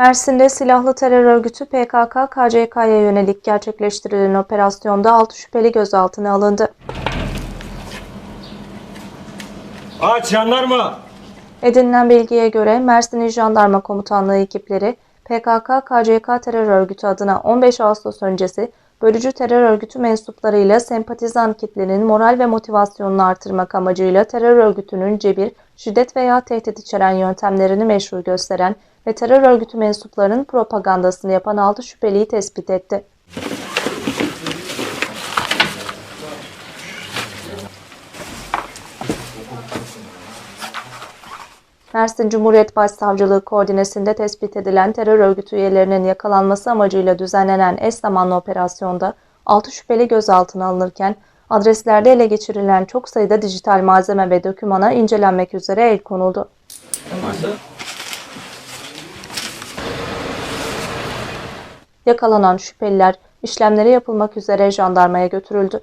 Mersin'de silahlı terör örgütü PKK, KCK'ya yönelik gerçekleştirilen operasyonda 6 şüpheli gözaltına alındı. Aç jandarma. Edinilen bilgiye göre Mersin İl Jandarma Komutanlığı ekipleri PKK, KCK terör örgütü adına 15 Ağustos öncesi bölücü terör örgütü mensuplarıyla sempatizan kitlenin moral ve motivasyonunu artırmak amacıyla terör örgütünün cebir, şiddet veya tehdit içeren yöntemlerini meşru gösteren ve terör örgütü mensuplarının propagandasını yapan 6 şüpheliyi tespit etti. Mersin Cumhuriyet Başsavcılığı koordinesinde tespit edilen terör örgütü üyelerinin yakalanması amacıyla düzenlenen eş zamanlı operasyonda 6 şüpheli gözaltına alınırken adreslerde ele geçirilen çok sayıda dijital malzeme ve dokümana incelenmek üzere el konuldu. Yakalanan şüpheliler işlemleri yapılmak üzere jandarmaya götürüldü.